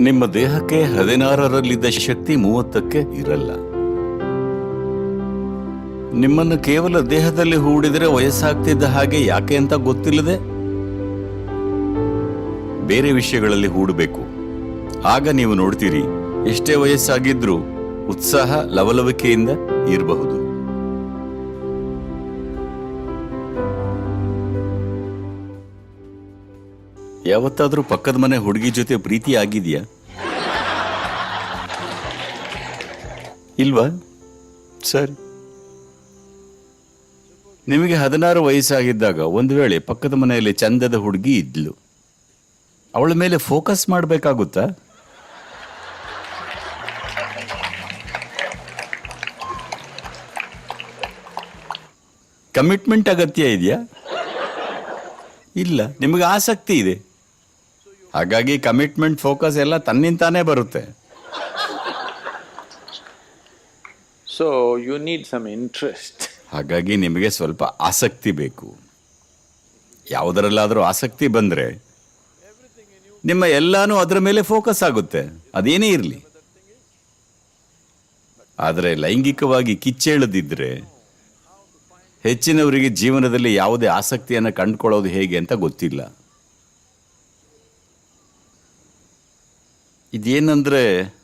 ನಿಮ್ಮ ದೇಹಕ್ಕೆ ಹದಿನಾರರಲ್ಲಿದ್ದ ಶಕ್ತಿ ಮೂವತ್ತಕ್ಕೆ ಇರಲ್ಲ. ನಿಮ್ಮನ್ನು ಕೇವಲ ದೇಹದಲ್ಲಿ ಹೂಡಿದರೆ ವಯಸ್ಸಾಗ್ತಿದ್ದ ಹಾಗೆ ಯಾಕೆ ಅಂತ ಗೊತ್ತಿಲ್ಲದೆ? ಬೇರೆ ವಿಷಯಗಳಲ್ಲಿ ಹೂಡಬೇಕು. ಆಗ ನೀವು ನೋಡ್ತೀರಿ, ಎಷ್ಟೇ ವಯಸ್ಸಾಗಿದ್ರೂ ಉತ್ಸಾಹ, ಲವಲವಿಕೆಯಿಂದ ಇರಬಹುದು. ಯಾವತ್ತಾದ್ರೂ ಪಕ್ಕದ ಮನೆ ಹುಡುಗಿ ಜೊತೆ ಪ್ರೀತಿ ಆಗಿದೆಯಾ? ಇಲ್ವಾ? ಸರ್. ನಿಮಗೆ ಹದಿನಾರು ವಯಸ್ಸಾಗಿದ್ದಾಗ ಒಂದು ವೇಳೆ ಪಕ್ಕದ ಮನೆಯಲ್ಲಿ ಚಂದದ ಹುಡುಗಿ ಇದ್ಲು. ಅವಳ ಮೇಲೆ ಫೋಕಸ್ ಮಾಡಬೇಕಾಗುತ್ತಾ? ಕಮಿಟ್ಮೆಂಟ್ ಅಗತ್ಯ ಇದೆಯಾ? ಇಲ್ಲ, ನಿಮಗೆ ಆಸಕ್ತಿ ಇದೆ. ಹಾಗಾಗಿ ಕಮಿಟ್ಮೆಂಟ್ ಫೋಕಸ್ ಎಲ್ಲ ತನ್ನಿಂತಾನೇ ಬರುತ್ತೆ. So you need some interest ಹಾಗಾಗಿ ನಿಮಗೆ ಸ್ವಲ್ಪ ಆಸಕ್ತಿ ಬೇಕು. ಯಾವುದರಲ್ಲಾದರೂ ಆಸಕ್ತಿ ಬಂದರೆ ನಿಮ್ಮ ಎಲ್ಲಾನು ಅದರ ಮೇಲೆ ಫೋಕಸ್ ಆಗುತ್ತೆ. ಅದೇನೇ ಇರಲಿ. ಆದರೆ ಲೈಂಗಿಕವಾಗಿ ಕಿಚ್ಚೇಳದಿದ್ದರೆ ಹೆಚ್ಚಿನವರಿಗೆ ಜೀವನದಲ್ಲಿ ಯಾವುದೇ ಆಸಕ್ತಿಯನ್ನು ಕಂಡುಕೊಳ್ಳೋದು ಹೇಗೆ ಅಂತ ಗೊತ್ತಿಲ್ಲ. ಇದೇನಂದ್ರೆ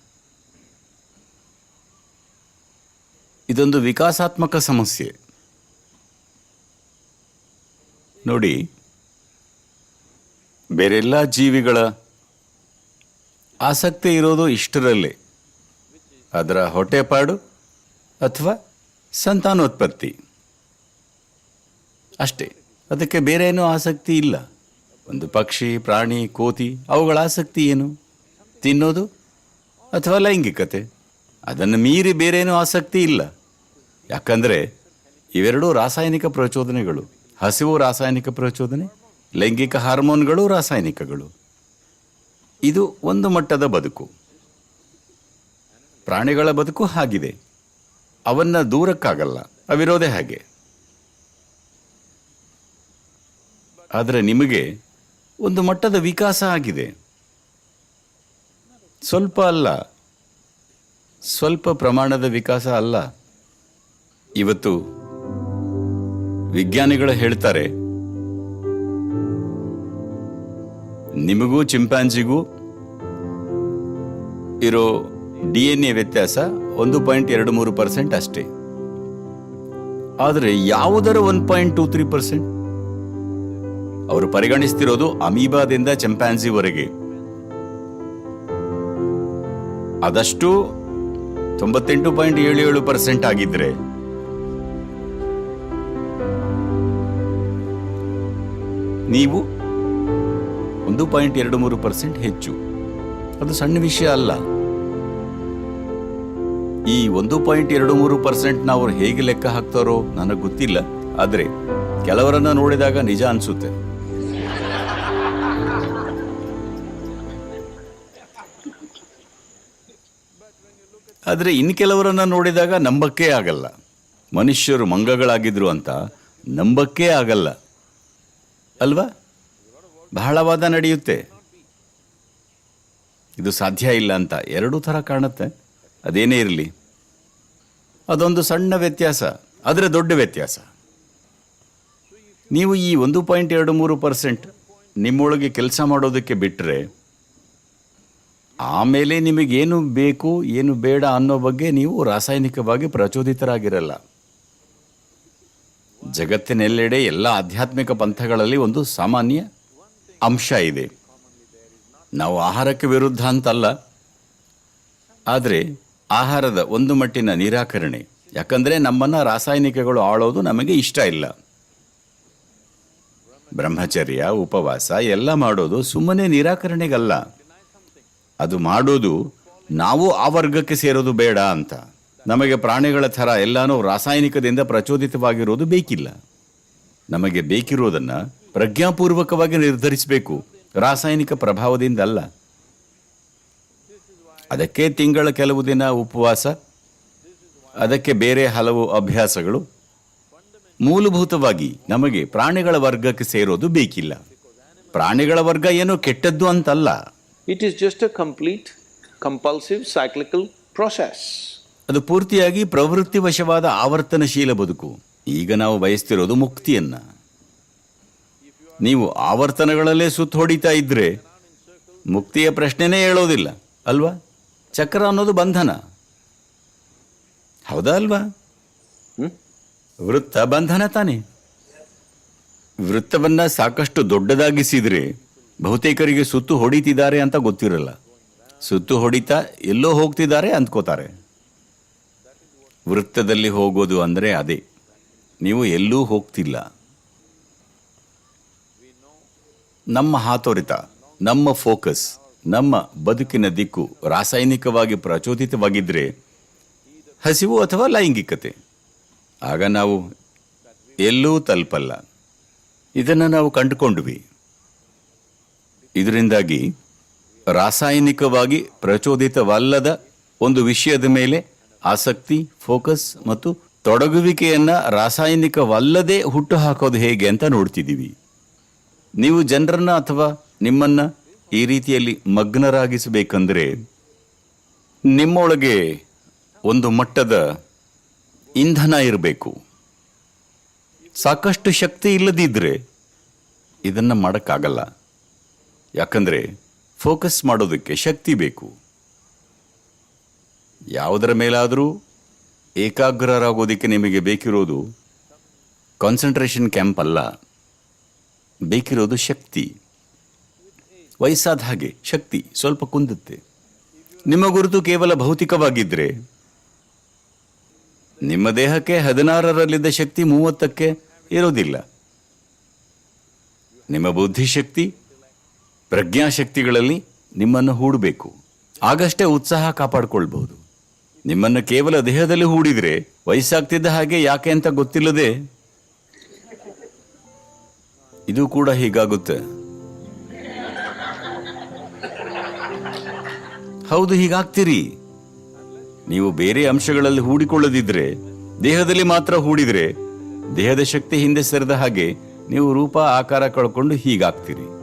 ಇದೊಂದು ವಿಕಾಸಾತ್ಮಕ ಸಮಸ್ಯೆ. ನೋಡಿ, ಬೇರೆಲ್ಲ ಜೀವಿಗಳ ಆಸಕ್ತಿ ಇರೋದು ಇಷ್ಟರಲ್ಲೇ. ಅದರ ಹೊಟ್ಟೆಪಾಡು ಅಥವಾ ಸಂತಾನೋತ್ಪತ್ತಿ. ಅಷ್ಟೇ, ಅದಕ್ಕೆ ಬೇರೆ ಏನೂ ಆಸಕ್ತಿ ಇಲ್ಲ. ಒಂದು ಪಕ್ಷಿ, ಪ್ರಾಣಿ, ಕೋತಿ, ಅವುಗಳ ಆಸಕ್ತಿ ಏನು? ತಿನ್ನೋದು ಅಥವಾ ಲೈಂಗಿಕತೆ? ಅದನ್ನು ಮೀರಿ ಬೇರೇನೂ ಆಸಕ್ತಿ ಇಲ್ಲ. ಯಾಕಂದರೆ ಇವೆರಡೂ ರಾಸಾಯನಿಕ ಪ್ರಚೋದನೆಗಳು. ಹಸಿವು ರಾಸಾಯನಿಕ ಪ್ರಚೋದನೆ, ಲೈಂಗಿಕ ಹಾರ್ಮೋನ್ಗಳು ರಾಸಾಯನಿಕಗಳು. ಇದು ಒಂದು ಮಟ್ಟದ ಬದುಕು. ಪ್ರಾಣಿಗಳ ಬದುಕು ಹಾಗಿದೆ. ಅವನ್ನ ದೂರಕ್ಕಾಗಲ್ಲ. ಅವಿರೋದೆ ಹಾಗೆ. ಆದರೆ ನಿಮಗೆ ಒಂದು ಮಟ್ಟದ ವಿಕಾಸ ಆಗಿದೆ. ಸ್ವಲ್ಪ ಅಲ್ಲ, ಸ್ವಲ್ಪ ಪ್ರಮಾಣದ ವಿಕಾಸ ಅಲ್ಲ. ಇವತ್ತು ವಿಜ್ಞಾನಿಗಳು ಹೇಳ್ತಾರೆ, ನಿಮಗೂ ಚಿಂಪಾಂಜಿಗೂ ಇರೋ ಡಿ ಎನ್ ಎ ವ್ಯತ್ಯಾಸ ಒಂದು ಪಾಯಿಂಟ್ ಎರಡು ಮೂರು ಪರ್ಸೆಂಟ್ ಅಷ್ಟೇ. ಆದರೆ ಯಾವುದರ one point two three percent? ಅವರು ಪರಿಗಣಿಸ್ತಿರೋದು ಅಮೀಬಾದಿಂದ ಚಿಂಪಾಂಜಿವರೆಗೆ. ಅದಷ್ಟು ತೊಂಬತ್ತೆಂಟು ಪಾಯಿಂಟ್ ಏಳು ಏಳು ಪರ್ಸೆಂಟ್ ಆಗಿದ್ರೆ ನೀವು ಒಂದು ಪಾಯಿಂಟ್ ಎರಡು ಮೂರು ಪರ್ಸೆಂಟ್ ಹೆಚ್ಚು. ಅದು ಸಣ್ಣ ವಿಷಯ ಅಲ್ಲ. ಈ ಒಂದು ಪಾಯಿಂಟ್ ಎರಡು ಮೂರು ಪರ್ಸೆಂಟ್ ಅವ್ರು ಹೇಗೆ ಲೆಕ್ಕ ಹಾಕ್ತಾರೋ ನನಗೆ ಗೊತ್ತಿಲ್ಲ. ಆದರೆ ಕೆಲವರನ್ನ ನೋಡಿದಾಗ ನಿಜ ಅನ್ಸುತ್ತೆ. ಆದರೆ ಇನ್ನು ಕೆಲವರನ್ನು ನೋಡಿದಾಗ ನಂಬಕ್ಕೇ ಆಗಲ್ಲ. ಮನುಷ್ಯರು ಮಂಗಗಳಾಗಿದ್ರು ಅಂತ ನಂಬಕ್ಕೇ ಆಗಲ್ಲ. ಅಲ್ವಾ? ಬಹಳವಾದ ನಡೆಯುತ್ತೆ. ಇದು ಸಾಧ್ಯ ಇಲ್ಲ ಅಂತ ಎರಡೂ ಥರ ಕಾಣುತ್ತೆ. ಅದೇನೇ ಇರಲಿ. ಅದೊಂದು ಸಣ್ಣ ವ್ಯತ್ಯಾಸ, ಆದರೆ ದೊಡ್ಡ ವ್ಯತ್ಯಾಸ. ನೀವು ಈ ಒಂದು ಪಾಯಿಂಟ್ ಎರಡು ಮೂರು ಪರ್ಸೆಂಟ್ ನಿಮ್ಮೊಳಗೆ ಕೆಲಸ ಮಾಡೋದಕ್ಕೆ ಬಿಟ್ಟರೆ ಆಮೇಲೆ ನಿಮಗೇನು ಬೇಕು, ಏನು ಬೇಡ ಅನ್ನೋ ಬಗ್ಗೆ ನೀವು ರಾಸಾಯನಿಕವಾಗಿ ಪ್ರಚೋದಿತರಾಗಿರಲ್ಲ. ಜಗತ್ತಿನೆಲ್ಲೆಡೆ ಎಲ್ಲ ಆಧ್ಯಾತ್ಮಿಕ ಪಂಥಗಳಲ್ಲಿ ಒಂದು ಸಾಮಾನ್ಯ ಅಂಶ ಇದೆ. ನಾವು ಆಹಾರಕ್ಕೆ ವಿರುದ್ಧ ಅಂತಲ್ಲ. ಆದರೆ ಆಹಾರದ ಒಂದು ಮಟ್ಟಿನ ನಿರಾಕರಣೆ, ಯಾಕಂದರೆ ನಮ್ಮನ್ನು ರಾಸಾಯನಿಕಗಳು ಆಳೋದು ನಮಗೆ ಇಷ್ಟ ಇಲ್ಲ. ಬ್ರಹ್ಮಚರ್ಯ, ಉಪವಾಸ ಎಲ್ಲ ಮಾಡೋದು ಸುಮ್ಮನೆ ನಿರಾಕರಣೆಗಲ್ಲ. ಅದು ಮಾಡೋದು ನಾವು ಆ ವರ್ಗಕ್ಕೆ ಸೇರೋದು ಬೇಡ ಅಂತ. ನಮಗೆ ಪ್ರಾಣಿಗಳ ಥರ ಎಲ್ಲಾನು ರಾಸಾಯನಿಕದಿಂದ ಪ್ರಚೋದಿತವಾಗಿರೋದು ಬೇಕಿಲ್ಲ. ನಮಗೆ ಬೇಕಿರೋದನ್ನು ಪ್ರಜ್ಞಾಪೂರ್ವಕವಾಗಿ ನಿರ್ಧರಿಸಬೇಕು. ರಾಸಾಯನಿಕ ಪ್ರಭಾವದಿಂದ ಅಲ್ಲ ಅದಕ್ಕೆ ತಿಂಗಳ ಕೆಲವು ದಿನ ಉಪವಾಸ, ಅದಕ್ಕೆ ಬೇರೆ ಹಲವು ಅಭ್ಯಾಸಗಳು. ಮೂಲಭೂತವಾಗಿ ನಮಗೆ ಪ್ರಾಣಿಗಳ ವರ್ಗಕ್ಕೆ ಸೇರೋದು ಬೇಕಿಲ್ಲ. ಪ್ರಾಣಿಗಳ ವರ್ಗ ಏನೋ ಕೆಟ್ಟದ್ದು ಅಂತಲ್ಲ. It is just a complete, compulsive, cyclical process. ಅದು ಪೂರ್ತಿಯಾಗಿ ಪ್ರವೃತ್ತಿವಶವಾದ ಆವರ್ತನಶೀಲ ಬದುಕು. ಈಗ ನಾವು ಬಯಸ್ತಿರೋದು ಮುಕ್ತಿಯನ್ನ. ನೀವು ಆವರ್ತನಗಳಲ್ಲೇ ಸುತ್ತ ಹೊಡಿತಾ ಇದ್ರೆ ಮುಕ್ತಿಯ ಪ್ರಶ್ನೆನೇ ಹೇಳೋದಿಲ್ಲ ಅಲ್ವಾ? ಚಕ್ರ ಅನ್ನೋದು ಬಂಧನ. ಹೌದಾ ಅಲ್ವಾ? ವೃತ್ತ ಬಂಧನ ತಾನೆ. ವೃತ್ತವನ್ನ ಸಾಕಷ್ಟು ದೊಡ್ಡದಾಗಿಸಿದ್ರೆ ಬಹುತೇಕರಿಗೆ ಸುತ್ತು ಹೊಡಿತಿದ್ದಾರೆ ಅಂತ ಗೊತ್ತಿರಲ್ಲ. ಸುತ್ತು ಹೊಡಿತಾ ಎಲ್ಲೋ ಹೋಗ್ತಿದ್ದಾರೆ ಅಂದ್ಕೋತಾರೆ. ವೃತ್ತದಲ್ಲಿ ಹೋಗೋದು ಅಂದರೆ ಅದೇ. ನೀವು ಎಲ್ಲೂ ಹೋಗ್ತಿಲ್ಲ. ನಮ್ಮ ಹಾತೊರೆತ, ನಮ್ಮ ಫೋಕಸ್, ನಮ್ಮ ಬದುಕಿನ ದಿಕ್ಕು ರಾಸಾಯನಿಕವಾಗಿ ಪ್ರಚೋದಿತವಾಗಿದ್ದರೆ ಹಸಿವು ಅಥವಾ ಲೈಂಗಿಕತೆ. ಆಗ ನಾವು ಎಲ್ಲೂ ತಲುಪಲ್ಲ. ಇದನ್ನು ನಾವು ಕಂಡುಕೊಂಡ್ವಿ. ಇದರಿಂದಾಗಿ ರಾಸಾಯನಿಕವಾಗಿ ಪ್ರಚೋದಿತವಲ್ಲದ ಒಂದು ವಿಷಯದ ಮೇಲೆ ಆಸಕ್ತಿ, ಫೋಕಸ್ ಮತ್ತು ತೊಡಗುವಿಕೆಯನ್ನು ರಾಸಾಯನಿಕವಲ್ಲದೆ ಹುಟ್ಟು ಹಾಕೋದು ಹೇಗೆ ಅಂತ ನೋಡ್ತಿದ್ದೀವಿ. ನೀವು ಜನರನ್ನು ಅಥವಾ ನಿಮ್ಮನ್ನು ಈ ರೀತಿಯಲ್ಲಿ ಮಗ್ನರಾಗಿಸಬೇಕಂದ್ರೆ ನಿಮ್ಮೊಳಗೆ ಒಂದು ಮಟ್ಟದ ಇಂಧನ ಇರಬೇಕು. ಸಾಕಷ್ಟು ಶಕ್ತಿ ಇಲ್ಲದಿದ್ದರೆ ಇದನ್ನು ಮಾಡೋಕ್ಕಾಗಲ್ಲ. ಯಾಕಂದರೆ ಫೋಕಸ್ ಮಾಡೋದಕ್ಕೆ ಶಕ್ತಿ ಬೇಕು. ಯಾವುದರ ಮೇಲಾದರೂ ಏಕಾಗ್ರರಾಗೋದಕ್ಕೆ ನಿಮಗೆ ಬೇಕಿರೋದು ಕಾನ್ಸಂಟ್ರೇಷನ್ ಕ್ಯಾಂಪ್ ಅಲ್ಲ. ಬೇಕಿರೋದು ಶಕ್ತಿ. ವಯಸ್ಸಾದ ಹಾಗೆ ಶಕ್ತಿ ಸ್ವಲ್ಪ ಕುಂದುತ್ತೆ. ನಿಮ್ಮ ಗುರುತು ಕೇವಲ ಭೌತಿಕವಾಗಿದ್ದರೆ ನಿಮ್ಮ ದೇಹಕ್ಕೆ ಹದಿನಾರರಲ್ಲಿದ್ದ ಶಕ್ತಿ ಮೂವತ್ತಕ್ಕೆ ಇರೋದಿಲ್ಲ. ನಿಮ್ಮ ಬುದ್ಧಿಶಕ್ತಿ ಪ್ರಜ್ಞಾಶಕ್ತಿಗಳಲ್ಲಿ ನಿಮ್ಮನ್ನು ಹೂಡಬೇಕು. ಆಗಷ್ಟೇ ಉತ್ಸಾಹ ಕಾಪಾಡಿಕೊಳ್ಬಹುದು. ನಿಮ್ಮನ್ನು ಕೇವಲ ದೇಹದಲ್ಲಿ ಹೂಡಿದರೆ ವಯಸ್ಸಾಗ್ತಿದ್ದ ಹಾಗೆ ಯಾಕೆ ಅಂತ ಗೊತ್ತಿಲ್ಲದೆ? ಇದು ಕೂಡ ಹೀಗಾಗುತ್ತೆ. ಹೌದು, ಹೀಗಾಗ್ತೀರಿ. ನೀವು ಬೇರೆ ಅಂಶಗಳಲ್ಲಿ ಹೂಡಿಕೊಳ್ಳದಿದ್ರೆ, ದೇಹದಲ್ಲಿ ಮಾತ್ರ ಹೂಡಿದ್ರೆ, ದೇಹದ ಶಕ್ತಿ ಹಿಂದೆ ಸರಿದ ಹಾಗೆ ನೀವು ರೂಪ, ಆಕಾರ ಕಳ್ಕೊಂಡು ಹೀಗಾಗ್ತೀರಿ.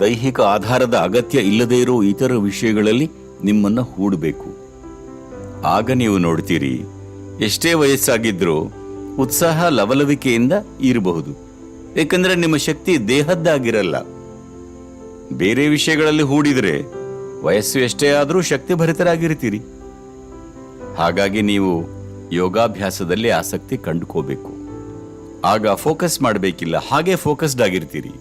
ದೈಹಿಕ ಆಧಾರದ ಅಗತ್ಯ ಇಲ್ಲದೇ ಇರೋ ಇತರ ವಿಷಯಗಳಲ್ಲಿ ನಿಮ್ಮನ್ನ ಹೂಡಬೇಕು. ಆಗ ನೀವು ನೋಡ್ತೀರಿ, ಎಷ್ಟೇ ವಯಸ್ಸಾಗಿದ್ರೂ ಉತ್ಸಾಹ ಲವಲವಿಕೆಯಿಂದ ಇರಬಹುದು. ಏಕೆಂದರೆ ನಿಮ್ಮ ಶಕ್ತಿ ದೇಹದ್ದಾಗಿರಲ್ಲ. ಬೇರೆ ವಿಷಯಗಳಲ್ಲಿ ಹೂಡಿದರೆ ವಯಸ್ಸು ಎಷ್ಟೇ ಆದರೂ ಶಕ್ತಿ ಭರಿತರಾಗಿರ್ತೀರಿ. ಹಾಗಾಗಿ ನೀವು ಯೋಗಾಭ್ಯಾಸದಲ್ಲಿ ಆಸಕ್ತಿ ಕಂಡುಕೋಬೇಕು. ಆಗ ಫೋಕಸ್ ಮಾಡಬೇಕಿಲ್ಲ, ಹಾಗೆ ಫೋಕಸ್ಡ್ ಆಗಿರ್ತೀರಿ.